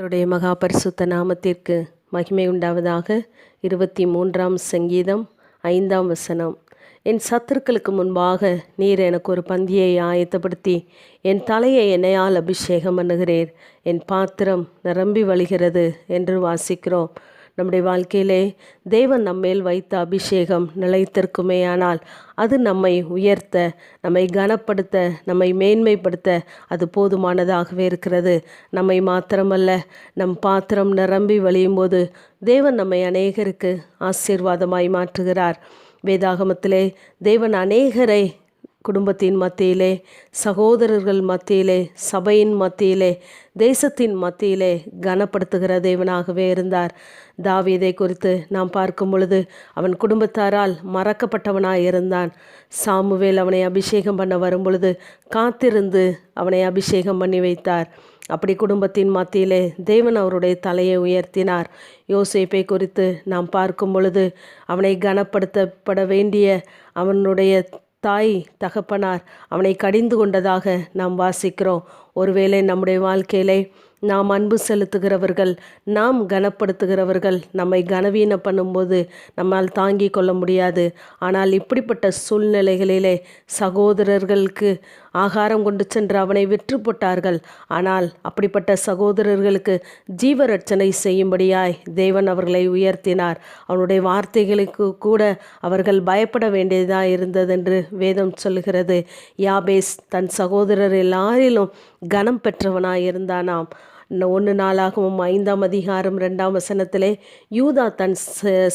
கர்த்தருடைய மகா பரிசுத்த நாமத்திற்கு மகிமை உண்டாவதாக. இருபத்தி மூன்றாம் சங்கீதம் ஐந்தாம் வசனம். என் சத்துருக்களுக்கு முன்பாக நீர் எனக்கு ஒரு பந்தியை ஆயத்தப்படுத்தி என் தலையை என்னையால் அபிஷேகம் பண்ணுகிறீர். என் பாத்திரம் நிரம்பி வழிகிறது என்று வாசிக்கிறோம். நம்முடைய வாழ்க்கையிலே தேவன் நம்மேல் வைத்த அபிஷேகம் நிலைத்திருக்குமேயானால் அது நம்மை உயர்த்த நம்மை கனப்படுத்த நம்மை மேன்மைப்படுத்த அது போதுமானதாகவே இருக்கிறது. நம்மை மாத்திரமல்ல நம் பாத்திரம் நிரம்பி வழியும் போது தேவன் நம்மை அநேகருக்கு ஆசீர்வாதமாய் மாற்றுகிறார். வேதாகமத்திலே தேவன் அநேகரை குடும்பத்தின் மத்தியிலே சகோதரர்கள் மத்தியிலே சபையின் மத்தியிலே தேசத்தின் மத்தியிலே கனப்படுத்துகிற தேவனாகவே இருந்தார். தாவீதை குறித்து நாம் பார்க்கும் பொழுது அவன் குடும்பத்தாரால் மறக்கப்பட்டவனாய் இருந்தான். சாமுவேல் அவனை அபிஷேகம் பண்ண வரும் பொழுது காத்திருந்து அவனை அபிஷேகம் பண்ணி வைத்தார். அப்படி குடும்பத்தின் மத்தியிலே தேவன் அவருடைய தலையை உயர்த்தினார். யோசேப்பை குறித்து நாம் பார்க்கும் பொழுது அவனை கனப்படுத்தப்பட வேண்டிய அவனுடைய தாய் தகப்பனார் அவனை கடிந்து கொண்டதாக நாம் வாசிக்கிறோம். ஒருவேளை நம்முடைய வாழ்க்கையிலே நாம் அன்பு செலுத்துகிறவர்கள் நாம் கனப்படுத்துகிறவர்கள் நம்மை கனவீனம் பண்ணும்போது நம்மால் தாங்கி கொள்ள முடியாது. ஆனால் இப்படிப்பட்ட சூழ்நிலைகளிலே சகோதரர்களுக்கு ஆகாரம் கொண்டு சென்று அவனை விற்று போட்டார்கள். ஆனால் அப்படிப்பட்ட சகோதரர்களுக்கு ஜீவரட்சணை செய்யும்படியாய் தேவன் அவர்களை உயர்த்தினார். அவனுடைய வார்த்தைகளுக்கு கூட அவர்கள் பயப்பட வேண்டியதாக இருந்ததென்று வேதம் சொல்கிறது யாபேஸ் தன் சகோதரர் எல்லாரிலும் கனம் பெற்றவனாய் இருந்தானாம் ஒன்று நாளாகவும் ஐந்தாம் அதிகாரம் ரெண்டாம் வசனத்திலே யூதா தன்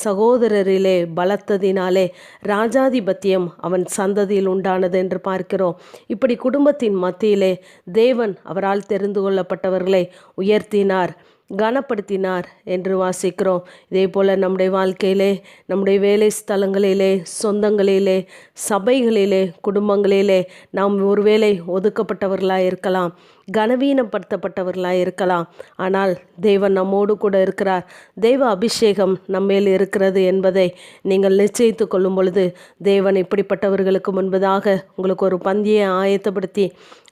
சகோதரரிலே பலத்ததினாலே ராஜாதிபத்தியம் அவன் சந்ததியில் உண்டானது என்று பார்க்கிறோம். இப்படி குடும்பத்தின் மத்தியிலே தேவன் அவரால் தெரிந்து கொள்ளப்பட்டவர்களை உயர்த்தினார். கனப்படுத்தினார் என்று வாசிக்கிறோம். இதே போல் நம்முடைய வாழ்க்கையிலே நம்முடைய வேலை ஸ்தலங்களிலே சொந்தங்களிலே சபைகளிலே குடும்பங்களிலே நாம் ஒருவேளை ஒதுக்கப்பட்டவர்களாக இருக்கலாம் கனவீனப்படுத்தப்பட்டவர்களாக இருக்கலாம். ஆனால் தேவன் நம்மோடு கூட இருக்கிறார். தெய்வ அபிஷேகம் நம்மேல் இருக்கிறது என்பதை நீங்கள் நிச்சயித்து கொள்ளும் பொழுது தேவன் இப்படிப்பட்டவர்களுக்கு முன்பதாக உங்களுக்கு ஒரு பந்தியை ஆயத்தப்படுத்தி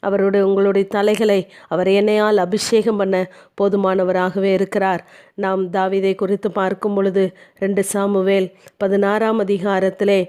அவருடைய உங்களுடைய தலைகளை அவர் என்னையால் அபிஷேகம் பண்ண போதுமானவராகவே இருக்கிறார். நாம் தாவிதை குறித்து பார்க்கும் பொழுது ரெண்டு சாமுவேல் பதினாறாம் அதிகாரத்திலே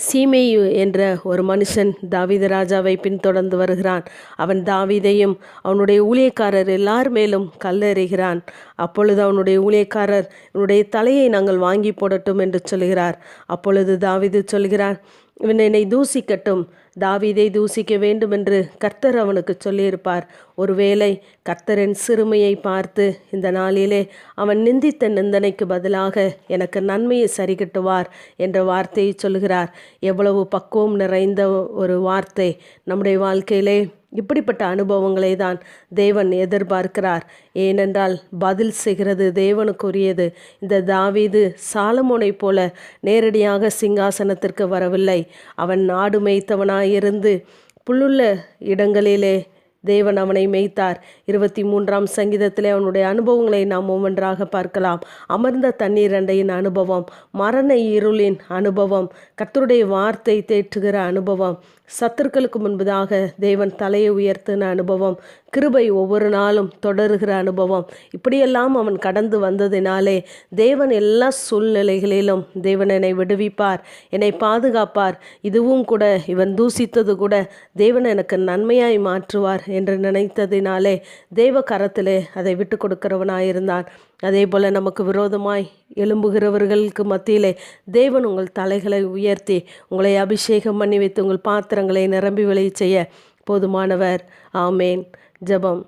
சீமேயு என்ற ஒரு மனுஷன் தாவித ராஜாவை பின்தொடர்ந்து வருகிறான். அவன் தாவிதையும் அவனுடைய ஊழியக்காரர் எல்லார் மேலும் கல்லெறிகிறான். அப்பொழுது அவனுடைய ஊழியக்காரர் என்னுடைய தலையை நாங்கள் வாங்கி போடட்டும் என்று சொல்கிறார். அப்பொழுது தாவிது சொல்கிறார் இவன் என்னை தூசிக்கட்டும். தாவீதை தூசிக்க வேண்டும் என்று கர்த்தர் அவனுக்கு சொல்லியிருப்பார். ஒருவேளை கர்த்தரின் சிறுமையை பார்த்து இந்த நாளிலே அவன் நிந்தித்த நிந்தனைக்கு பதிலாக எனக்கு நன்மையை சரி கட்டுவார் என்ற வார்த்தையை சொல்கிறார். எவ்வளவு பக்குவம் நிறைந்த ஒரு வார்த்தை. நம்முடைய வாழ்க்கையிலே இப்படிப்பட்ட அனுபவங்களை தான் தேவன் எதிர்பார்க்கிறார். ஏனென்றால் பதில் செய்கிறது தேவனுக்குரியது. இந்த தாவீது சாலமோனை போல நேரடியாக சிங்காசனத்திற்கு வரவில்லை. அவன் நாடு மேய்த்தவனாயிருந்து புல்லுள்ள இடங்களிலே தேவன் அவனை மேய்த்தார். இருபத்தி மூன்றாம் சங்கீதத்திலே அவனுடைய அனுபவங்களை நாம் ஒவ்வொன்றாக பார்க்கலாம். அமர்ந்த தண்ணீர் அண்டையின் அனுபவம் மரண இருளின் அனுபவம் கத்தருடைய வார்த்தை தேற்றுகிற அனுபவம் சத்துருக்களுக்கு முன்பதாக தேவன் தலையை உயர்த்தின அனுபவம் கிருபை ஒவ்வொரு நாளும் தொடருகிற அனுபவம். இப்படியெல்லாம் அவன் கடந்து வந்ததினாலே தேவன் எல்லா சூழ்நிலைகளிலும் தேவன் என்னை விடுவிப்பார் என்னை பாதுகாப்பார். இதுவும் கூட இவன் தூசித்தது கூட தேவன் எனக்கு நன்மையாய் மாற்றுவார் என்று நினைத்ததினாலே தேவ கரத்திலே அதை விட்டு கொடுக்கிறவனாயிருந்தான். அதே போல் நமக்கு விரோதமாய் எழும்புகிறவர்களுக்கு மத்தியிலே தேவன் உங்கள் தலைகளை உயர்த்தி உங்களை அபிஷேகம் பண்ணி வைத்து உங்கள் பாத்திரங்களை நிரம்பி விளைய செய்ய போதுமானவர். ஆமேன். ஜபம்.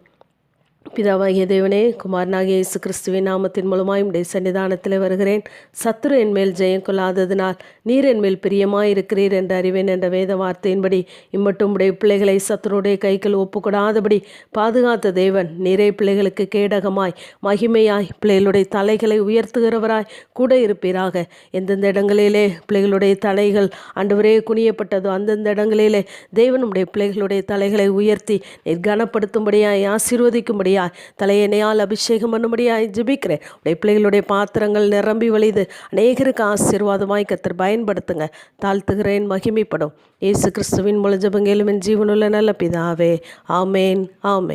பிதாவாகிய தேவனே குமாரனாகிய இயேசு கிறிஸ்துவின் நாமத்தின் மூலமாய் உடைய சன்னிதானத்தில் வருகிறேன். சத்துரு என் மேல் ஜெயம் கொள்ளாததினால் நீர் என் மேல் பிரியமாயிருக்கிறீர் என்று அறிவேன் என்ற வேத வார்த்தையின்படி இம்மட்டும் உடைய பிள்ளைகளை சத்துருடைய கைகள் ஒப்புக்கொடாதபடி பாதுகாத்த தேவன் நீரே பிள்ளைகளுக்கு கேடகமாய் மகிமையாய் பிள்ளைகளுடைய தலைகளை உயர்த்துகிறவராய் கூட இருப்பீராக. எந்தெந்த இடங்களிலே பிள்ளைகளுடைய தலைகள் அன்றுவரே குனியப்பட்டதோ அந்தந்த இடங்களிலே தேவனுடைய பிள்ளைகளுடைய தலைகளை உயர்த்தி நீர் கனப்படுத்தும்படியாய் ஆசீர்வதிக்கும்படி பண்ணும்படியாய் தலையணையால் அபிஷேகம் பண்ணும்படியாய் ஜிபிக்கிறேன். உடைய பிள்ளைகளுடைய பாத்திரங்கள் நிரம்பி வழிது அநேகருக்கு ஆசீர்வாதமாய் கத்தர் பயன்படுத்துங்க. தாழ்த்துகிறேன் மகிமைப்படும். ஏசு கிறிஸ்துவின் முழு ஜபங்கேலும் ஜீவனுள்ள நல்ல பிதாவே. ஆமேன் ஆமேன்.